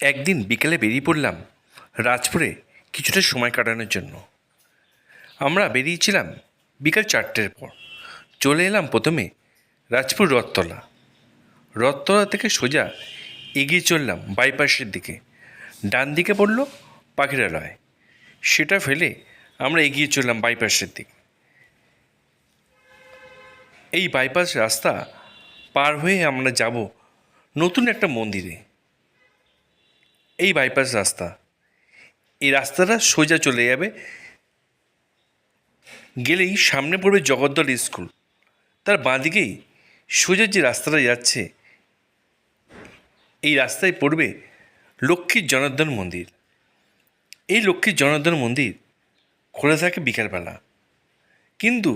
একদিন বিকেলে বেরিয়ে পড়লাম রাজপুরে কিছুটা সময় কাটানোর জন্য। আমরা বেরিয়েছিলাম বিকাল চারটের পর। চলে এলাম প্রথমে রাজপুর রথতলা। রথতলা থেকে সোজা এগিয়ে চললাম বাইপাসের দিকে। ডান দিকে পড়ল পাখিরালয়। সেটা ফেলে আমরা এগিয়ে চললাম বাইপাসের দিকে। এই বাইপাস রাস্তা পার হয়ে আমরা যাব নতুন একটা মন্দিরে। এই বাইপাস রাস্তা। এই রাস্তাটা সোজা চলে যাবে, গেলেই সামনে পড়বে জগদ্দল স্কুল। তার বাঁদিকেই সোজা যে রাস্তাটা যাচ্ছে, এই রাস্তায় পড়বে লক্ষ্মীর জনার্দন মন্দির। এই লক্ষ্মীর জনার্দন মন্দির খোলা থাকে বিকালবেলা। কিন্তু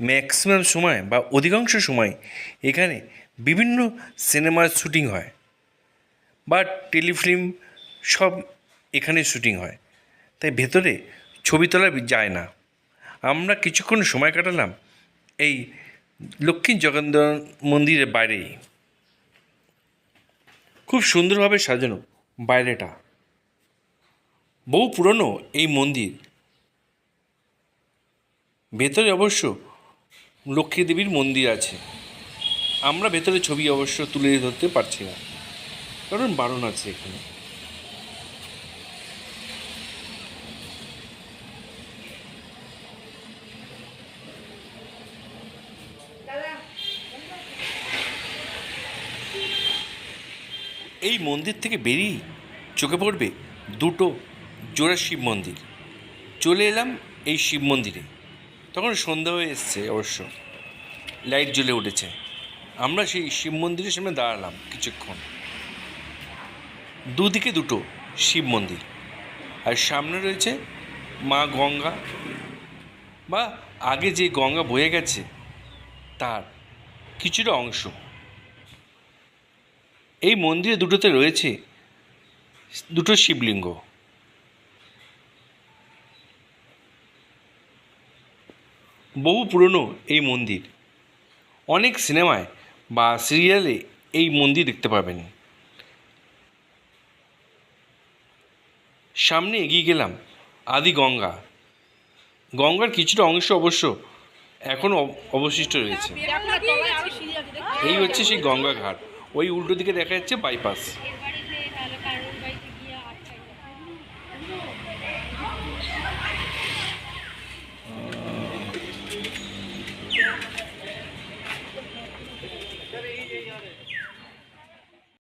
ম্যাক্সিমাম সময় বা অধিকাংশ সময় এখানে বিভিন্ন সিনেমার শুটিং হয়। বা টেলিফিল্ম সব এখানে শুটিং হয়। তাই ভেতরে ছবি তোলা যায় না। আমরা কিছুক্ষণ সময় কাটালাম এই লক্ষ্মী জগন্নাথ মন্দিরের বাইরেই। খুব সুন্দরভাবে সাজানো বাইরেটা। বহু পুরনো এই মন্দির। ভেতরে অবশ্য লক্ষ্মী দেবীর মন্দির আছে। আমরা ভেতরে ছবি অবশ্য তুলে ধরতে পারছি না। কারণ বারণ আছে এখানে। এই মন্দির থেকে বেরিয়ে চোখে পড়বে দুটো জোড়া শিব মন্দির। চলে এলাম এই শিব মন্দিরে। তখন সন্ধ্যা হয়ে এসছে অবশ্য। লাইট জ্বলে উঠেছে। আমরা সেই শিব মন্দিরের সামনে দাঁড়ালাম কিছুক্ষণ। দুদিকে দুটো শিব মন্দির। আর সামনে রয়েছে মা গঙ্গা। বা আগে যে গঙ্গা বয়ে গেছে, তার কিছুটা অংশ। এই মন্দিরে দুটোতে রয়েছে দুটো শিবলিঙ্গ। বহু পুরনো এই মন্দির। অনেক সিনেমায় বা সিরিয়ালে এই মন্দির দেখতে পাবেন। সামনে এগিয়ে গেলাম আদি গঙ্গা। গঙ্গার কিছুটা অংশ অবশ্য এখনও অব- অবশিষ্ট রয়েছে। এই হচ্ছে সেই গঙ্গা ঘাট। ওই উল্টো দিকে দেখা যাচ্ছে বাইপাস